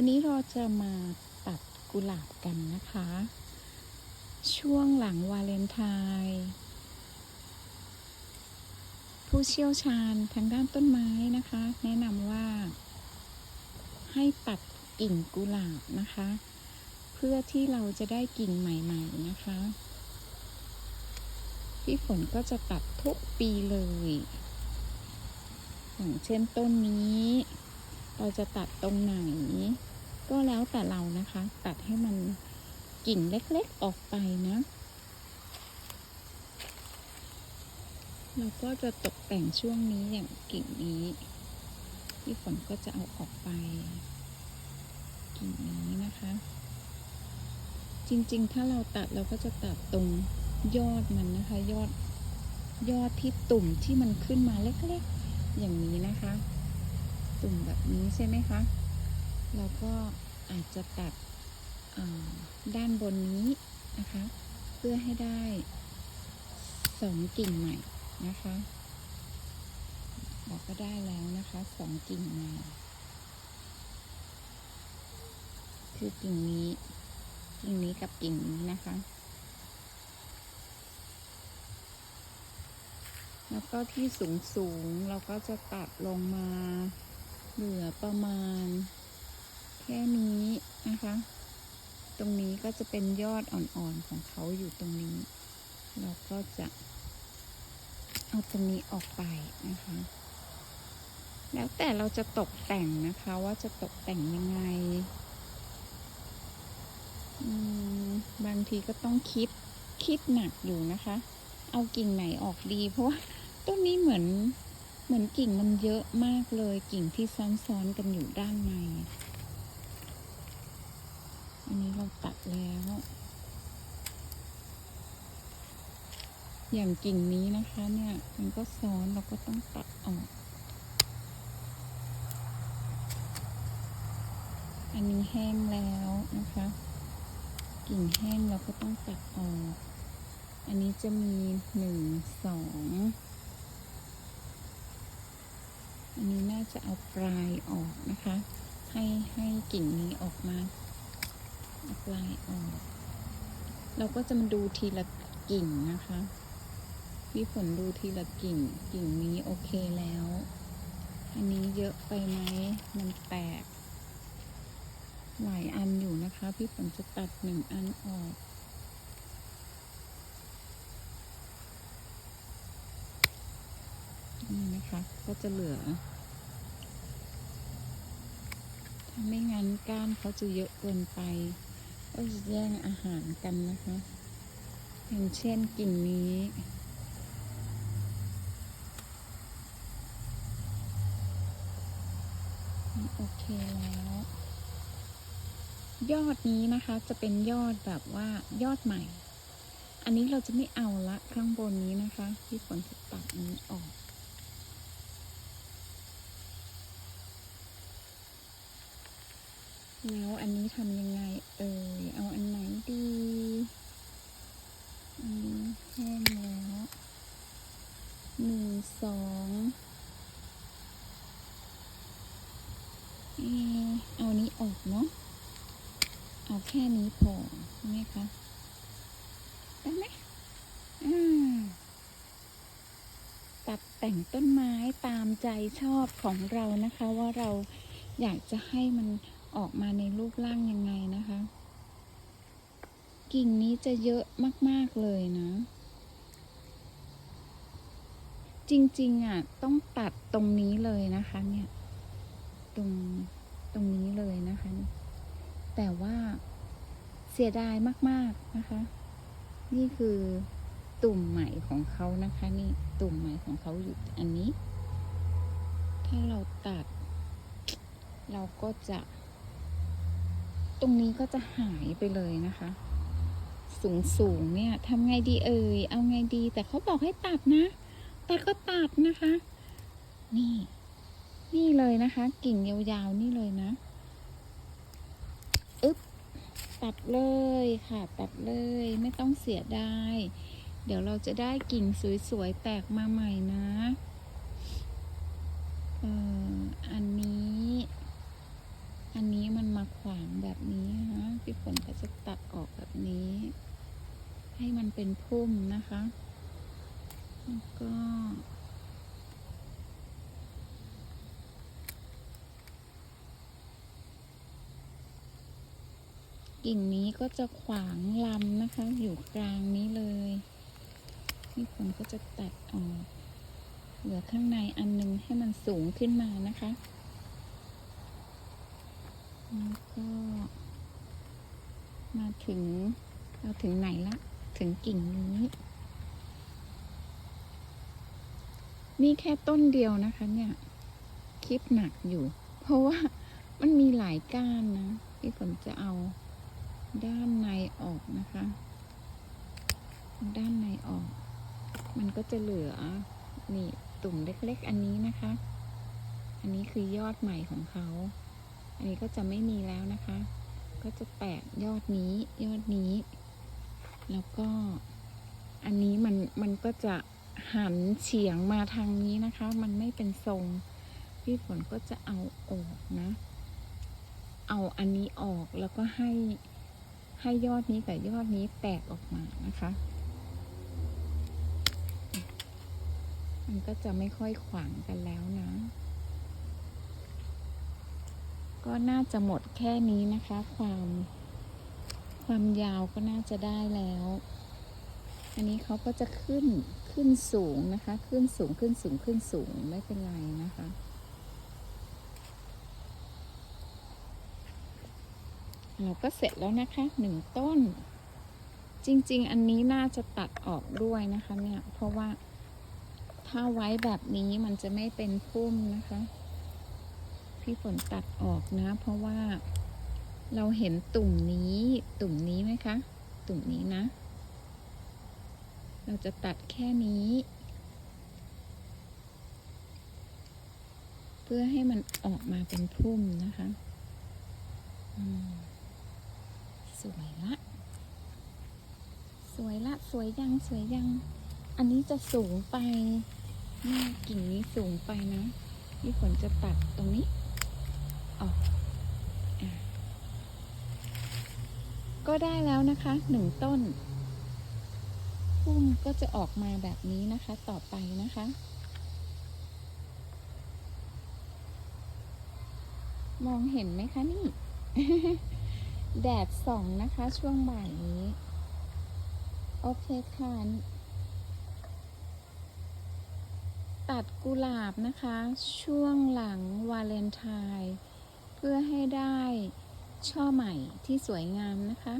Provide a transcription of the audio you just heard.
วันนี้เราจะมาตัดกุหลาบกันนะคะ ช่วงหลังวาเลนไทน์ผู้เชี่ยวชาญทางด้านต้นไม้นะคะ แนะนำว่า ให้ตัดกิ่งกุหลาบนะคะ เพื่อที่เราจะได้กิ่งใหม่ ๆ นะคะพี่ฝนก็จะตัดทุกปีเลยอย่างเช่นต้นนี้ เราจะตัดตรงไหน แล้วแต่เรานะคะ ตัดให้มันกิ่งเล็กๆออกไปนะ เราก็จะตกแต่งช่วงนี้อย่างกิ่งนี้พี่ฝนก็จะเอาออกไป กิ่งนี้นะคะ จริงๆ ถ้าเราตัดเราก็จะตัดตรงยอดมันนะคะ ยอดยอดที่ตุ่มที่มันขึ้นมาเล็กๆ อย่างนี้นะคะ ตุ่มแบบนี้ใช่ไหมคะเราก็ อาจจะตัดด้านบนนี้นะคะ เพื่อให้ได้สองกิ่งใหม่นะคะเราก็ได้แล้วนะคะสองกิ่งใหม่คือกิ่งนี้ กิ่งนี้กับกิ่งนี้นะคะ แล้วก็ที่สูงสูงๆเราก็จะตัดลงมาเหลือประมาณ ค่นี้นะคะ ตรงนี้ก็จะเป็นยอดอ่อนๆของเขาอยู่ตรงนี้ เราก็จะเอาตรงนี้ออกไปนะคะ แล้วแต่เราจะตกแต่งนะคะว่าจะตกแต่งยังไง บางทีก็ต้องคิดคิดหนักอยู่นะคะ เอากิ่งไหนออกดี เพราะว่าต้นนี้เหมือนเหมือนกิ่งมันเยอะมากเลยกิ่งที่ซ้อนๆกันอยู่ด้านใน อันนี้เราตัดแล้ว อย่างกิ่งนี้นะคะเนี่ย มันก็ซ้อนเราก็ต้องตัดออก อันนี้แห้งแล้วนะคะ กิ่งแห้งเราก็ต้องตัดออก อันนี้จะมีหนึ่งสองอันนี้น่าจะเอาปลายออกนะคะ ให้ให้กิ่งนี้ออกมา ลายออก เราก็จะมาดูทีละกิ่งนะคะ พี่ฝนดูทีละกิ่ง กิ่งนี้โอเคแล้ว อันนี้เยอะไปไหมมันแตก หลายอันอยู่นะคะ พี่ฝนจะตัดหนึ่งอันออกนี่นะคะ ก็จะเหลือ ถ้าไม่งั้นก้านเขาจะเยอะเกินไป ก็จะแย่งอาหารกันนะคะอย่างเช่นกิ่งนี้โอเคแล้ว ยอดนี้นะคะจะเป็นยอดแบบว่ายอดใหม่ อันนี้เราจะไม่เอาละข้างบนนี้นะคะ ที่ฝนจะตัดนี้ออกแล้วอันนี้ทำยังไง เอ่ย เอาอันไหนดี อันนี้แห้งแล้วหนึ่งสองเอ่อเอานี้ออกเนาะ เอาแค่นี้พอใช่ไหมคะได้ไหมอ่าตัดแต่งต้นไม้ตามใจชอบของเรานะคะ ว่าเราอยากจะให้มันออกมาในรูปร่างยังไงนะคะ กิ่งนี้จะเยอะมาก ๆ เลยนะ จริง ๆ อะ ต้องตัดตรงนี้เลยนะคะ เนี่ย ตรงตรงนี้เลยนะคะ แต่ว่าเสียดายมาก ๆนะคะ นี่คือตุ่มใหม่ของเขานะคะ นี่ตุ่มใหม่ของเขาอยู่อันนี้ ถ้าเราตัด เราก็จะ ตรงนี้ก็จะหายไปเลยนะคะ สูงสูงเนี่ยทำไงดีเอ่ยเอาไงดี แต่เขาบอกให้ตัดนะแต่ก็ตัดนะคะ นี่ นี่เลยนะคะ กิ่งยาวๆนี่เลยนะ อึ๊บตัดเลยค่ะ ตัดเลยไม่ต้องเสียดายเดี๋ยวเราจะได้กิ่งสวยๆแตกมาใหม่นะเอออันนี้ อันนี้มันมาขวางแบบนี้นะพี่ฝนก็จะตัดออกแบบนี้ ให้มันเป็นพุ่มนะคะ แล้วก็ กิ่งนี้ก็จะขวางลำนะคะ อยู่กลางนี้เลยพี่ฝนก็จะตัดออกเหลือข้างในอันนึงให้มันสูงขึ้นมานะคะแล้วก็มาถึงเราถึงไหนละ ถึงกิ่งนี้ นี่แค่ต้นเดียวนะคะเนี่ย คลิปหนักอยู่ เพราะว่ามันมีหลายก้านนะพี่ฝนจะเอา ด้านในออกนะคะ ด้านในออก มันก็จะเหลือนี่ตุ่มเล็กๆ อันนี้นะคะ อันนี้คือยอดใหม่ของเขา อันนี้ก็จะไม่มีแล้วนะคะ ก็จะแตกยอดนี้ยอดนี้ แล้วก็อันนี้มันมันก็จะหันเฉียงมาทางนี้นะคะ มันไม่เป็นทรง พี่ฝนก็จะเอาออกนะ เอาอันนี้ออกแล้วก็ให้ ให้ยอดนี้กับยอดนี้แตกออกมานะคะ มันก็จะไม่ค่อยขวางกันแล้วนะ ก็น่าจะหมดแค่นี้นะคะ ความความยาวก็น่าจะได้แล้ว อันนี้เขาก็จะขึ้นขึ้นสูงนะคะ ขึ้นสูงขึ้นสูงขึ้นสูงไม่เป็นไรนะคะ เราก็เสร็จแล้วนะคะหนึ่งต้น จริง ๆ อันนี้น่าจะตัดออกด้วยนะคะเนี่ยเพราะว่าถ้าไว้แบบนี้มันจะไม่เป็นพุ่มนะคะ พี่ฝนตัดออกนะ เพราะว่าเราเห็นตุ่มนี้ ตุ่มนี้ไหมคะ ตุ่มนี้นะ เราจะตัดแค่นี้ เพื่อให้มันออกมาเป็นพุ่มนะคะ อืม สวยละ สวยละ สวยยัง สวยยัง อันนี้จะสูงไปหน้ากิ่งนี้สูงไปนะพี่ฝนจะตัดตรงนี้ออกก็ได้แล้วนะคะหนึ่งต้นพุ่มก็จะออกมาแบบนี้นะคะ ต่อไปนะคะมองเห็นไหมคะนี่ แดดส่องนะคะช่วงบ่ายนี้ โอเคค่ะ ตัดกุหลาบนะคะ ช่วงหลังวาเลนไทน์เพื่อให้ได้ช่อใหม่ที่สวยงามนะคะ